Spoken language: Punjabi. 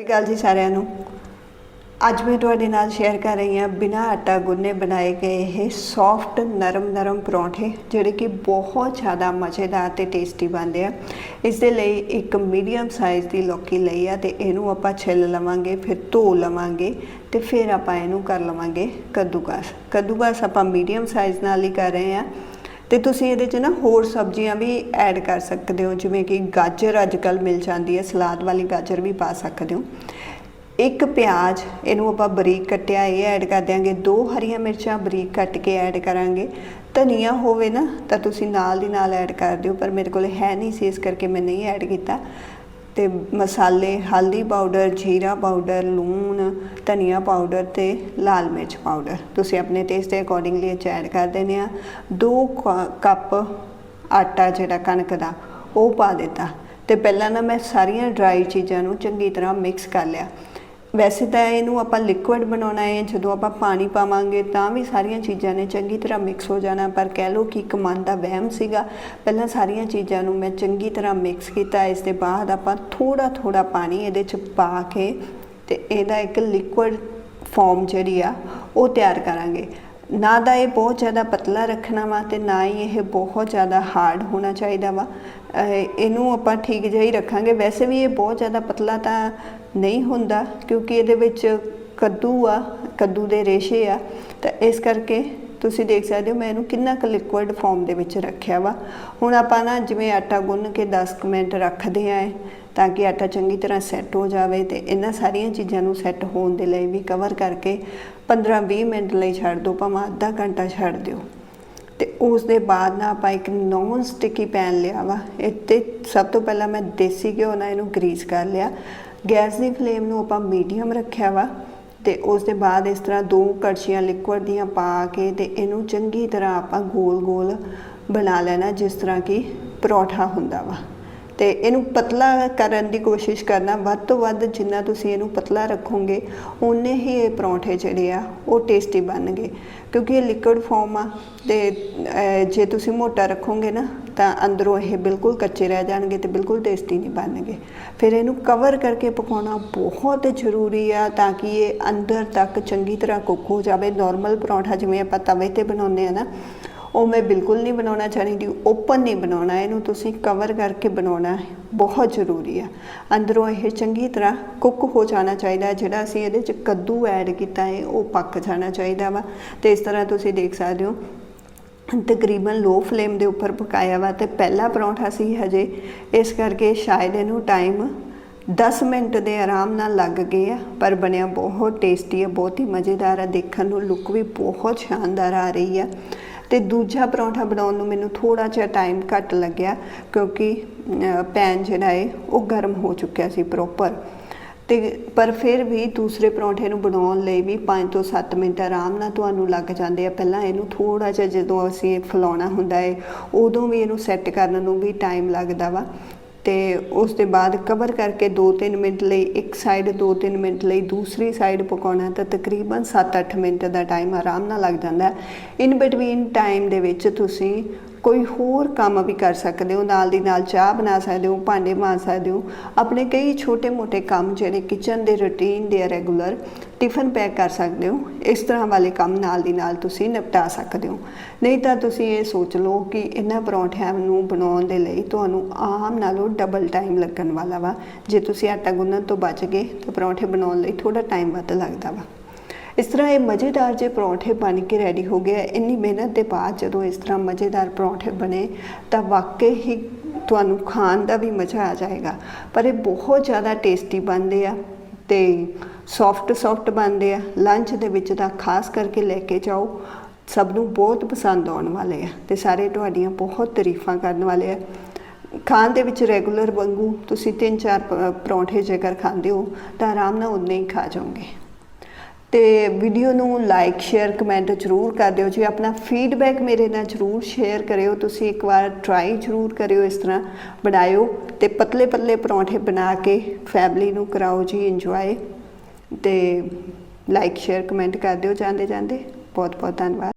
ਸਤਿ ਸ਼੍ਰੀ ਅਕਾਲ ਜੀ ਸਾਰਿਆਂ ਨੂੰ। ਅੱਜ ਮੈਂ ਤੁਹਾਡੇ ਨਾਲ ਸ਼ੇਅਰ ਕਰ ਰਹੀ ਹਾਂ ਬਿਨਾਂ ਆਟਾ ਗੁੰਨੇ ਬਣਾਏ ਗਏ ਇਹ ਸੌਫਟ ਨਰਮ ਨਰਮ ਪਰੌਂਠੇ, ਜਿਹੜੇ ਕਿ ਬਹੁਤ ਜ਼ਿਆਦਾ ਮਜ਼ੇਦਾਰ ਤੇ ਟੇਸਟੀ ਬਣਦੇ ਆ। ਇਸ ਦੇ ਲਈ ਇੱਕ ਮੀਡੀਅਮ ਸਾਈਜ਼ ਦੀ ਲੌਕੀ ਲਈ ਆ ਤੇ ਇਹਨੂੰ ਆਪਾਂ ਛਿੱਲ ਲਵਾਂਗੇ, ਫਿਰ ਧੋ ਲਵਾਂਗੇ ਤੇ ਫਿਰ ਆਪਾਂ ਇਹਨੂੰ ਕਰ ਲਵਾਂਗੇ ਕੱਦੂਕਸ। ਕੱਦੂਕਸ ਆਪਾਂ ਮੀਡੀਅਮ ਸਾਈਜ਼ ਨਾਲ ਹੀ ਕਰ ਰਹੇ ਆ ਤੇ ਤੁਸੀਂ ਇਹਦੇ 'ਚ ਨਾ ਹੋਰ ਸਬਜ਼ੀਆਂ ਵੀ ਐਡ ਕਰ ਸਕਦੇ ਹੋ, ਜਿਵੇਂ ਕਿ ਗਾਜਰ ਅੱਜ ਅੱਜਕੱਲ ਮਿਲ ਜਾਂਦੀ ਹੈ, ਸਲਾਦ ਵਾਲੀ ਗਾਜਰ ਵੀ ਪਾ ਸਕਦੇ ਹੋ। ਇੱਕ ਪਿਆਜ਼, ਇਹਨੂੰ ਆਪਾਂ ਬਰੀਕ ਕੱਟਿਆ, ਇਹ ਐਡ ਕਰ ਦਿਆਂਗੇ। ਦੋ ਹਰੀਆਂ ਮਿਰਚਾਂ ਬਰੀਕ ਕੱਟ ਕੇ ਐਡ ਕਰਾਂਗੇ। ਧਨੀਆ ਹੋਵੇ ਨਾ, ਤਾਂ ਤੁਸੀਂ ਨਾਲ ਦੀ ਨਾਲ ਐਡ ਕਰ ਦਿਓ, ਪਰ ਮੇਰੇ ਕੋਲ ਹੈ ਨਹੀਂ ਸੀ, ਇਸ ਕਰਕੇ ਮੈਂ ਨਹੀਂ ਐਡ ਕੀਤਾ। ਤੇ ਮਸਾਲੇ, ਹਲਦੀ ਪਾਊਡਰ ਜੀਰਾ ਪਾਊਡਰ ਲੂਣ, ਧਨੀਆ ਪਾਊਡਰ ਤੇ ਲਾਲ ਮਿਰਚ ਪਾਊਡਰ ਤੁਸੀਂ ਆਪਣੇ ਟੇਸਟ ਦੇ ਅਕੋਰਡਿੰਗਲੀ ਇਹ ਐਡ ਕਰ ਦੇਣੇ ਆ। ਦੋ ਕ- ਕੱਪ ਆਟਾ ਜਿਹੜਾ ਕਣਕ ਦਾ, ਉਹ ਪਾ ਦਿੱਤਾ। ਤੇ ਪਹਿਲਾਂ ਨਾ ਮੈਂ ਸਾਰੀਆਂ ਡਰਾਈ ਚੀਜ਼ਾਂ ਨੂੰ ਚੰਗੀ ਤਰ੍ਹਾਂ ਮਿਕਸ ਕਰ ਲਿਆ। ਵੈਸੇ ਤਾਂ ਇਹਨੂੰ ਆਪਾਂ ਲਿਕੁਇਡ ਬਣਾਉਣਾ ਹੈ, ਜਦੋਂ ਆਪਾਂ ਪਾਣੀ ਪਾਵਾਂਗੇ ਤਾਂ ਵੀ ਸਾਰੀਆਂ ਚੀਜ਼ਾਂ ਨੇ ਚੰਗੀ ਤਰ੍ਹਾਂ ਮਿਕਸ ਹੋ ਜਾਣਾ, ਪਰ ਕਹਿ ਲਓ ਕਿ ਇੱਕ ਮਨ ਦਾ ਵਹਿਮ ਸੀਗਾ, ਪਹਿਲਾਂ ਸਾਰੀਆਂ ਚੀਜ਼ਾਂ ਨੂੰ ਮੈਂ ਚੰਗੀ ਤਰ੍ਹਾਂ ਮਿਕਸ ਕੀਤਾ, ਇਸ ਦੇ ਬਾਅਦ ਆਪਾਂ ਥੋੜਾ ਥੋੜਾ ਪਾਣੀ ਇਹਦੇ ਚ ਪਾ ਕੇ ਤੇ ਇਹਦਾ ਇੱਕ ਲਿਕੁਇਡ ਫਾਰਮ ਜਿਹੜੀ ਆ, ਉਹ ਤਿਆਰ ਕਰਾਂਗੇ। ਨਾ ਦਾ ਇਹ ਬਹੁਤ ਜ਼ਿਆਦਾ ਪਤਲਾ ਰੱਖਣਾ ਵਾ ਤੇ ਨਾ ਹੀ ਇਹ ਬਹੁਤ ਜ਼ਿਆਦਾ ਹਾਰਡ ਹੋਣਾ ਚਾਹੀਦਾ ਵਾ। ਇਹਨੂੰ ਆਪਾਂ ਠੀਕ ਜਿਹਾ ਹੀ ਰੱਖਾਂਗੇ। ਵੈਸੇ ਵੀ ਇਹ ਬਹੁਤ ਜ਼ਿਆਦਾ ਪਤਲਾ ਤਾਂ ਨਹੀਂ ਹੁੰਦਾ ਕਿਉਂਕਿ ਇਹਦੇ ਵਿੱਚ ਕੱਦੂ ਆ, ਕੱਦੂ ਦੇ ਰੇਸ਼ੇ ਆ। ਤਾਂ ਇਸ ਕਰਕੇ ਤੁਸੀਂ ਦੇਖ ਸਕਦੇ ਹੋ ਮੈਂ ਇਹਨੂੰ ਕਿੰਨਾ ਕੁ ਲਿਕੁਇਡ ਫਾਰਮ ਦੇ ਵਿੱਚ ਰੱਖਿਆ ਵਾ। ਹੁਣ ਆਪਾਂ ਨਾ ਜਿਵੇਂ ਆਟਾ ਗੁੰਨ ਕੇ 10 ਕੁ ਮਿੰਟ ਰੱਖਦੇ ਆ ਤਾਂ ਕਿ ਆਟਾ ਚੰਗੀ ਤਰ੍ਹਾਂ ਸੈੱਟ ਹੋ ਜਾਵੇ ਤੇ ਇਹਨਾਂ ਸਾਰੀਆਂ ਚੀਜ਼ਾਂ ਨੂੰ ਸੈੱਟ ਹੋਣ ਦੇ ਲਈ ਵੀ ਕਵਰ ਕਰਕੇ 15-20 ਮਿੰਟ ਲਈ ਛੱਡ ਦਿਓ ਭਾਵੇਂ ਅੱਧਾ ਘੰਟਾ ਛੱਡ ਦਿਓ। ਤੇ ਉਸ ਦੇ ਬਾਅਦ ਨਾ ਆਪਾਂ ਇੱਕ ਨੌਨ ਸਟਿਕੀ ਪੈਨ ਲਿਆ ਵਾ। ਇੱਥੇ ਸਭ ਤੋਂ ਪਹਿਲਾਂ ਮੈਂ ਦੇਸੀ ਘਿਓ ਨਾਲ ਇਹਨੂੰ ਗਰੀਸ ਕਰ ਲਿਆ। ਗੈਸ ਦੀ ਫਲੇਮ ਨੂੰ ਆਪਾਂ ਮੀਡੀਅਮ ਰੱਖਿਆ ਵਾ ਤੇ ਉਸ ਦੇ ਬਾਅਦ ਇਸ ਤਰ੍ਹਾਂ ਦੋ ਕੜਛੀਆਂ ਲਿਕੁਇਡ ਦੀਆਂ ਪਾ ਕੇ ਤੇ ਇਹਨੂੰ ਚੰਗੀ ਤਰ੍ਹਾਂ ਆਪਾਂ ਗੋਲ-ਗੋਲ ਬਣਾ ਲੈਣਾ ਜਿਸ ਤਰ੍ਹਾਂ ਕਿ ਪਰੌਠਾ ਹੁੰਦਾ ਵਾ। ਤੇ ਇਹਨੂੰ ਪਤਲਾ ਕਰਨ ਦੀ ਕੋਸ਼ਿਸ਼ ਕਰਨਾ, ਵੱਧ ਤੋਂ ਵੱਧ ਜਿੰਨਾ ਤੁਸੀਂ ਇਹਨੂੰ ਪਤਲਾ ਰੱਖੋਗੇ ਉਨੇ ਹੀ ਇਹ ਪਰੌਂਠੇ ਜਿਹੜੇ ਆ, ਉਹ ਟੇਸਟੀ ਬਣਨਗੇ। ਕਿਉਂਕਿ ਇਹ ਲਿਕੁਇਡ ਫਾਰਮ ਆ ਤੇ ਜੇ ਤੁਸੀਂ ਮੋਟਾ ਰੱਖੋਗੇ ਨਾ ਤਾਂ ਅੰਦਰੋਂ ਇਹ ਬਿਲਕੁਲ ਕੱਚੇ ਰਹਿ ਜਾਣਗੇ ਤੇ ਬਿਲਕੁਲ ਟੇਸਟੀ ਨਹੀਂ ਬਣਨਗੇ। ਫਿਰ ਇਹਨੂੰ ਕਵਰ ਕਰਕੇ ਪਕਾਉਣਾ ਬਹੁਤ ਜ਼ਰੂਰੀ ਆ ਤਾਂ ਕਿ ਇਹ ਅੰਦਰ ਤੱਕ ਚੰਗੀ ਤਰ੍ਹਾਂ ਕੁੱਕ ਹੋ ਜਾਵੇ। ਨਾਰਮਲ ਪਰੌਂਠਾ ਜਿਵੇਂ ਆਪਾਂ ਤਵੇ ਤੇ ਬਣਾਉਂਦੇ ਆ ਨਾ, ਉਹ ਮੈਂ ਬਿਲਕੁਲ ਨਹੀਂ ਬਣਾਉਣਾ ਚਾਹੀਦੀ ਓਪਨ ਨਹੀਂ ਬਣਾਉਣਾ। ਇਹਨੂੰ ਤੁਸੀਂ ਕਵਰ ਕਰਕੇ ਬਣਾਉਣਾ ਬਹੁਤ ਜ਼ਰੂਰੀ ਆ। ਅੰਦਰੋਂ ਇਹ ਚੰਗੀ ਤਰ੍ਹਾਂ ਕੁੱਕ ਹੋ ਜਾਣਾ ਚਾਹੀਦਾ ਜਿਹੜਾ ਅਸੀਂ ਇਹਦੇ ਚ ਕੱਦੂ ਐਡ ਕੀਤਾ ਹੈ, ਉਹ ਪੱਕ ਜਾਣਾ ਚਾਹੀਦਾ ਵਾ। ਤੇ ਇਸ ਤਰ੍ਹਾਂ ਤੁਸੀਂ ਦੇਖ ਸਕਦੇ ਹੋ ਤਕਰੀਬਨ ਲੋ ਫਲੇਮ ਦੇ ਉੱਪਰ ਪਕਾਇਆ ਵਾ ਤੇ ਪਹਿਲਾ ਪਰੌਂਠਾ ਸੀ ਹਜੇ। ਇਸ ਕਰਕੇ ਸ਼ਾਇਦ ਇਹਨੂੰ ਟਾਈਮ 10 ਮਿੰਟ ਦੇ ਆਰਾਮ ਨਾਲ ਲੱਗ ਗਏ ਆ, ਪਰ ਬਣਿਆ ਬਹੁਤ ਟੇਸਟੀ ਹੈ ਬਹੁਤ ਹੀ ਮਜ਼ੇਦਾਰ ਆ, ਦੇਖਣ ਨੂੰ ਲੁੱਕ ਵੀ ਬਹੁਤ ਸ਼ਾਨਦਾਰ ਆ ਰਹੀ ਆ। ਤੇ ਦੂਜਾ ਪਰੌਂਠਾ ਬਣਾਉਣ ਨੂੰ ਮੈਨੂੰ ਥੋੜਾ ਜਿਹਾ ਟਾਈਮ ਘੱਟ ਲੱਗਿਆ ਕਿਉਂਕਿ ਪੈਨ ਜਿਹੜਾ ਹੈ ਉਹ ਗਰਮ ਹੋ ਚੁੱਕਿਆ ਸੀ ਪ੍ਰੋਪਰ ਤੇ ਪਰ ਫਿਰ ਵੀ ਦੂਸਰੇ ਪਰੌਂਠੇ ਨੂੰ ਬਣਾਉਣ ਲਈ ਵੀ 5 ਤੋਂ 7 ਮਿੰਟ ਆਰਾਮ ਨਾਲ ਤੁਹਾਨੂੰ ਲੱਗ ਜਾਂਦੇ ਆ। ਪਹਿਲਾਂ ਇਹਨੂੰ ਥੋੜਾ ਜਿਹਾ ਜਦੋਂ ਅਸੀਂ ਇਹ ਫਲਾਉਣਾ ਹੁੰਦਾ ਹੈ ਉਦੋਂ ਵੀ ਇਹਨੂੰ ਸੈੱਟ ਕਰਨ ਨੂੰ ਵੀ ਟਾਈਮ ਲੱਗਦਾ ਵਾ। ਤੇ ਉਸ ਦੇ ਬਾਅਦ ਕਵਰ ਕਰਕੇ 2-3 ਮਿੰਟ ਲਈ, ਇੱਕ ਸਾਈਡ 2-3 ਮਿੰਟ ਲਈ, ਦੂਸਰੀ ਸਾਈਡ ਪਕਾਉਣਾ ਤਾਂ ਤਕਰੀਬਨ 7-8 ਮਿੰਟ ਦਾ ਟਾਈਮ ਆਰਾਮ ਨਾਲ ਲੱਗ ਜਾਂਦਾ। ਇਨ ਬਿਟਵੀਨ ਟਾਈਮ ਦੇ ਵਿੱਚ ਤੁਸੀਂ ਕੋਈ ਹੋਰ ਕੰਮ ਵੀ ਕਰ ਸਕਦੇ ਹੋ, ਨਾਲ ਦੀ ਨਾਲ ਚਾਹ ਬਣਾ ਸਕਦੇ ਹੋ, ਭਾਂਡੇ ਮਾਂਜ ਸਕਦੇ ਹੋ। ਆਪਣੇ ਕਈ ਛੋਟੇ-ਮੋਟੇ ਕੰਮ ਜਿਹੜੇ ਕਿਚਨ ਦੇ ਰੁਟੀਨ ਦੇ ਰੈਗੂਲਰ ਟਿਫਨ ਪੈਕ ਕਰ ਸਕਦੇ ਹੋ। ਇਸ ਤਰ੍ਹਾਂ ਵਾਲੇ ਕੰਮ ਨਾਲ ਦੀ ਨਾਲ ਤੁਸੀਂ ਨਿਪਟਾ ਸਕਦੇ ਹੋ। ਨਹੀਂ ਤਾਂ ਤੁਸੀਂ ਇਹ ਸੋਚ ਲਓ ਕਿ ਇਹਨਾਂ ਪਰੌਂਠਿਆਂ ਨੂੰ ਬਣਾਉਣ ਦੇ ਲਈ ਤੁਹਾਨੂੰ ਆਮ ਨਾਲੋਂ ਡਬਲ ਟਾਈਮ ਲੱਗਣ ਵਾਲਾ ਵਾ। ਜੇ ਤੁਸੀਂ ਆਟਾ ਗੁੰਨਣ ਤੋਂ ਬਚ ਗਏ ਤਾਂ ਪਰੌਂਠੇ ਬਣਾਉਣ ਲਈ ਥੋੜਾ ਟਾਈਮ ਵੱਧ ਲੱਗਦਾ ਵਾ। ਇਸ ਤਰ੍ਹਾਂ ਇਹ ਮਜ਼ੇਦਾਰ ਜੇ ਪਰੌਂਠੇ ਬਣ ਕੇ ਰੈਡੀ ਹੋ ਗਏ ਇੰਨੀ ਮਿਹਨਤ ਦੇ ਬਾਅਦ ਜਦੋਂ ਇਸ ਤਰ੍ਹਾਂ ਮਜ਼ੇਦਾਰ ਪਰੌਂਠੇ ਬਣੇ, ਤਾਂ ਵਾਕਈ ਹੀ ਤੁਹਾਨੂੰ ਖਾਣ ਦਾ ਵੀ ਮਜ਼ਾ ਆ ਜਾਏਗਾ। ਪਰ ਇਹ ਬਹੁਤ ਜ਼ਿਆਦਾ ਟੇਸਟੀ ਬਣਦੇ ਆ ਤੇ ਸੌਫਟ ਸੌਫਟ ਬਣਦੇ ਆ। ਲੰਚ ਦੇ ਵਿੱਚ ਤਾਂ ਖਾਸ ਕਰਕੇ ਲੈ ਕੇ ਜਾਓ, ਸਭ ਨੂੰ ਬਹੁਤ ਪਸੰਦ ਆਉਣ ਵਾਲੇ ਆ ਤੇ ਸਾਰੇ ਤੁਹਾਡੀਆਂ ਬਹੁਤ ਤਾਰੀਫਾਂ ਕਰਨ ਵਾਲੇ ਆ। ਖਾਣ ਦੇ ਵਿੱਚ ਰੈਗੂਲਰ ਵਾਂਗੂ ਤੁਸੀਂ ਤਿੰਨ ਚਾਰ ਪ- ਪਰੌਂਠੇ ਜੇਕਰ ਖਾਂਦੇ ਹੋ, ਤਾਂ ਆਰਾਮ ਨਾਲ ਉਨੇ ਹੀ ਖਾ ਜਾਓਗੇ। ਤੇ ਵੀਡੀਓ ਨੂੰ ਲਾਈਕ ਸ਼ੇਅਰ ਕਮੈਂਟ ਜ਼ਰੂਰ ਕਰ ਦਿਓ। ਜੀ ਆਪਣਾ ਫੀਡਬੈਕ ਮੇਰੇ ਨਾਲ ਜ਼ਰੂਰ ਸ਼ੇਅਰ ਕਰਿਓ, ਤੁਸੀਂ ਇੱਕ ਵਾਰ ਟਰਾਈ ਜ਼ਰੂਰ ਕਰਿਓ ਇਸ ਤਰ੍ਹਾਂ ਬਣਾਇਓ ਤੇ ਪਤਲੇ ਪਤਲੇ ਪਰੌਂਠੇ ਬਣਾ ਕੇ ਫੈਮਿਲੀ ਨੂੰ ਕਰਾਓ ਜੀ ਇੰਜੋਏ ਤੇ ਲਾਈਕ ਸ਼ੇਅਰ ਕਮੈਂਟ ਕਰ ਦਿਓ ਜਾਂਦੇ ਜਾਂਦੇ ਬਹੁਤ ਬਹੁਤ ਧੰਨਵਾਦ।